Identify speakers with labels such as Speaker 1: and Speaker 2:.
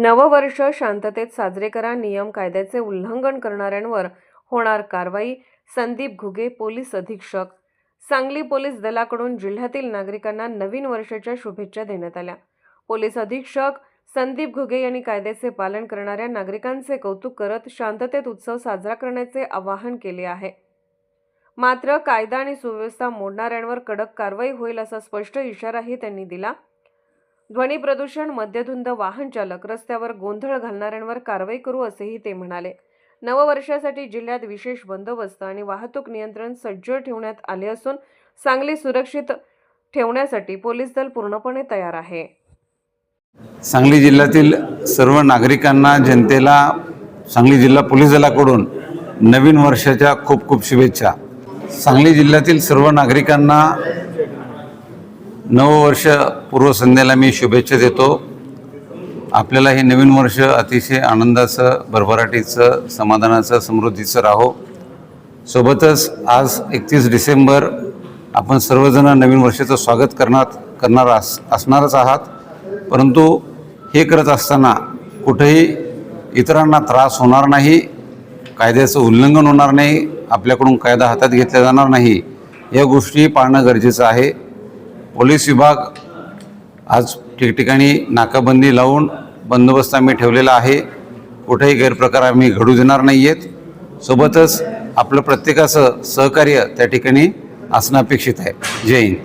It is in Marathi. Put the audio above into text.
Speaker 1: नववर्ष शांततेत साजरे करा नियम कायद्याचे उल्लंघन करणाऱ्यांवर होणार कारवाई संदीप घुगे पोलीस अधीक्षक. सांगली पोलीस दलाकडून जिल्ह्यातील नागरिकांना नवीन वर्षाच्या शुभेच्छा देण्यात आल्या. पोलीस अधीक्षक संदीप घुगे यांनी कायद्याचे पालन करणाऱ्या नागरिकांचे कौतुक करत शांततेत उत्सव साजरा करण्याचे आवाहन केले आहे. मात्र कायदा आणि सुव्यवस्था मोडणाऱ्यांवर कडक कारवाई होईल असा स्पष्ट इशाराही त्यांनी दिला. ध्वनी प्रदूषण मद्यधुंद वाहन चालक रस्त्यावर गोंधळ घालणाऱ्यांवर कारवाई करू असेही ते म्हणाले. नववर्षासाठी जिल्ह्यात विशेष बंदोबस्त आणि वाहतूक नियंत्रण सज्ज ठेवण्यात आले असून सांगली सुरक्षित ठेवण्यासाठी पोलीस दल पूर्णपणे तयार आहे.
Speaker 2: सांगली जिल्ह्यातील सर्व नागरिकांना जनतेला सांगली जिल्हा पोलीस दलाकडून नवीन वर्षाच्या खूप खूप शुभेच्छा. सांगली जिल्ह्यातील सर्व नागरिकांना नववर्ष पूर्वसंध्येला मी शुभेच्छा देतो. आपल्याला हे नवीन वर्ष अतिशय आनंदाचं भरभराटीचं समाधानाचं समृद्धीचं राहो. सोबतच आज एकतीस डिसेंबर आपण सर्वजण नवीन वर्षाचं स्वागत करणार करणार अस असणारच आहात. परंतु हे करत असताना कुठेही इतरांना त्रास होणार नाही कायद्याचं उल्लंघन होणार नाही आपल्याकडून कायदा हातात घेतला जाणार नाही या गोष्टी पाळणं गरजेचं आहे. पोलीस विभाग आज ठिकठिकाणी नाकाबंदी लावून बंदोबस्त आम्ही ठेवलेला आहे. कुठेही गैरप्रकार आम्ही घडू देणार नाही आहेत सोबतच आपलं प्रत्येकाचं सहकार्य त्या ठिकाणी असणं अपेक्षित आहे. जय हिंद.